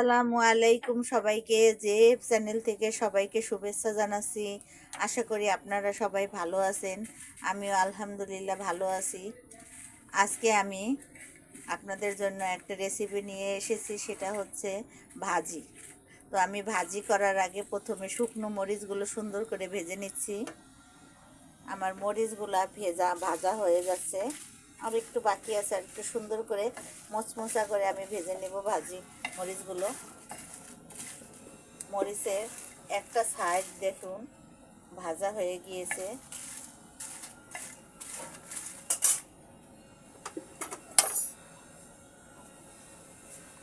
আসসালামু আলাইকুম সবাইকে, যে চ্যানেল থেকে সবাইকে শুভেচ্ছা জানাচ্ছি। আশা করি আপনারা সবাই ভালো আছেন, আমিও আলহামদুলিল্লাহ ভালো আছি। আজকে আমি আপনাদের জন্য একটা রেসিপি নিয়ে এসেছি, সেটা হচ্ছে ভাজি। তো আমি ভাজি করার আগে প্রথমে শুকনো মরিচগুলো সুন্দর করে ভেজে নিচ্ছি। আমার মরিচগুলা ভেজা, ভাজা হয়ে যাচ্ছে। আর একটু বাকি আছে, আর একটু সুন্দর করে মোচমোচা করে আমি ভেজে নেব ভাজি। মরিচগুলো। মরিচের একটা সাইড দেখুন, ভাজা হয়ে গিয়েছে।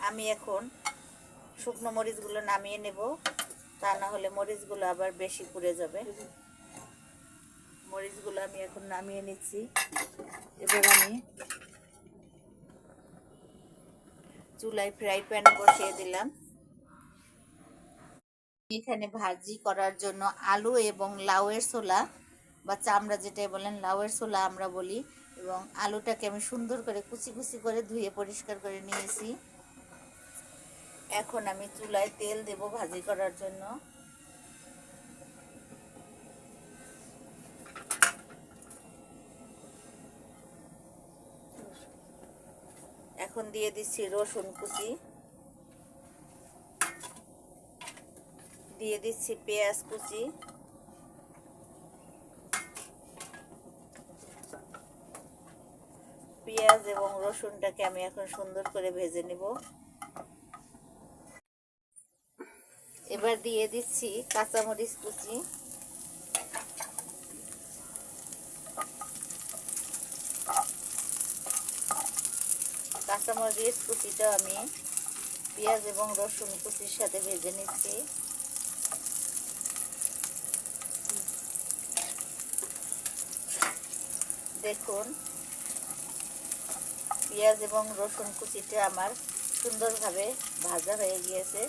আমি এখন শুকনো মরিচগুলো নামিয়ে নেব, তা না হলে মরিচগুলো আবার বেশি পুড়ে যাবে। মরিচগুলো আমি এখন নামিয়ে নিচ্ছি। এবার আমি চুলায় ফ্রাই প্যান বসিয়ে দিলাম। এখানে ভাজি করার জন্য আলু এবং লাউয়ের ছোলা বা চামড়া যেটাই বলেন, লাউয়ের ছোলা আমরা বলি এবং আলুটাকে আমি সুন্দর করে কুচি কুচি করে ধুয়ে পরিষ্কার করে নিয়েছি। এখন আমি চুলায় তেল দেব ভাজি করার জন্য। এখন দিয়ে দিচ্ছি রসুন কুচি। দিয়ে দিচ্ছি পেঁয়াজ কুচি। পেঁয়াজ এবং রসুনটাকে আমি এখন সুন্দর করে ভেজে নেব। এবার দিয়ে দিচ্ছি কাঁচামরিচ কুচি। কাঁচামরিচ, কুচিটা আমি পেঁয়াজ এবং রসুন কুচির সাথে ভেজে নিচ্ছি। দেখুন, পেঁয়াজ এবং রসুন কুচিটা আমার সুন্দরভাবে ভাজা হয়ে গিয়েছে।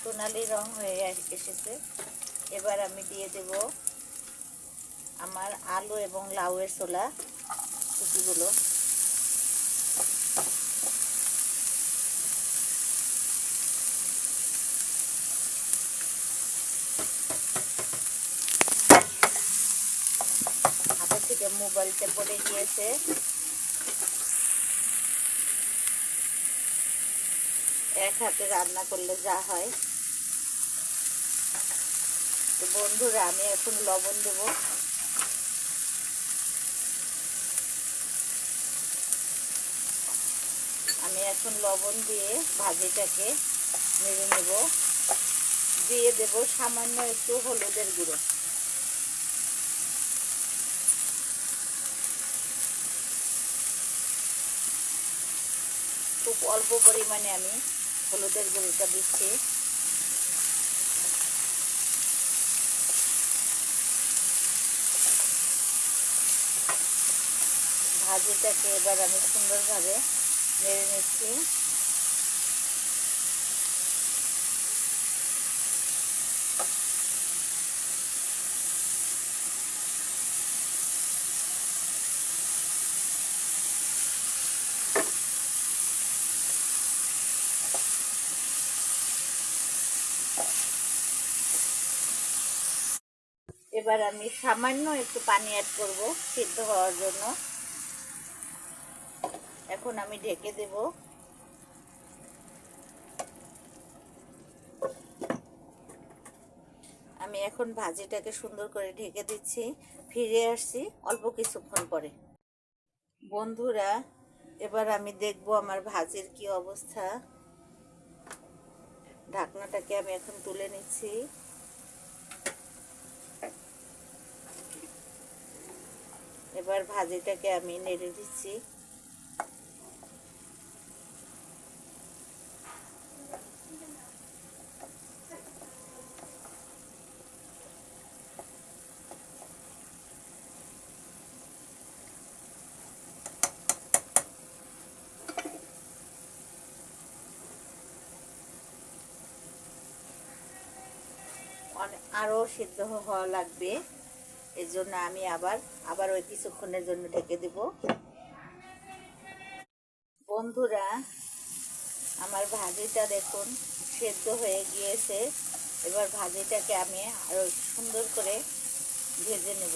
সোনালি রং হয়ে এসেছে। এবার আমি দিয়ে দেব আমার আলু এবং লাউয়ের ছোলা কুচিগুলো। মোবাইলটা পড়ে গিয়েছে। এক হাতে রান্না করলে যা হয়। তো বন্ধুরা, আমি এখন লবণ দেব। আমি এখন লবণ দিয়ে ভাজিটাকে নেড়ে নেব। দিয়ে দেব সামান্য একটু হলুদের গুঁড়ো। অল্প পরিমাণে আমি হলুদের গুঁড়োটা দিচ্ছি। ভাজিটাকে এবার আমি সুন্দরভাবে নেড়ে নিচ্ছি। এবার আমি সামান্য একটু পানি অ্যাড করব সিদ্ধ হওয়ার জন্য। এখন আমি ঢেকে দেব। আমি এখন ভাজিটাকে সুন্দর করে ঢেকে দিচ্ছি, ফিরে আসছি অল্প কিছুক্ষণ পরে। বন্ধুরা, এবার আমি দেখব আমার ভাজির কি অবস্থা। ঢাকনাটাকে আমি এখন তুলে নিচ্ছি। এবার ভাজিটাকে আমি নেড়ে দিচ্ছি। আরও সিদ্ধ হওয়া লাগবে। এর জন্য আমি আবার আবার ওই কিছুক্ষণের জন্য ঢেকে দেব। বন্ধুরা, আমার ভাজিটা দেখুন, সেদ্ধ হয়ে গিয়েছে। এবার ভাজিটাকে আমি আরও সুন্দর করে ভেজে নেব।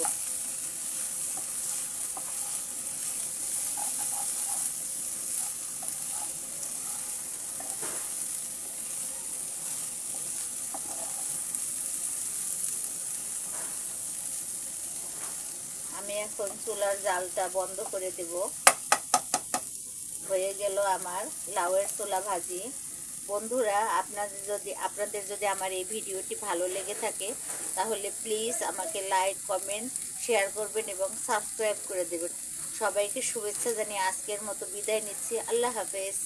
আমি এখন চুলার জালটা বন্ধ করে দেব। হয়ে গেল আমার লাউয়ের ছোলা ভাজি। বন্ধুরা, আপনাদের যদি আপনাদের যদি আমার এই ভিডিওটি ভালো লেগে থাকে, তাহলে প্লিজ আমাকে লাইক, কমেন্ট, শেয়ার করবেন এবং সাবস্ক্রাইব করে দেবেন। সবাইকে শুভেচ্ছা জানিয়ে আজকের মতো বিদায় নিচ্ছি। আল্লাহ হাফেজ।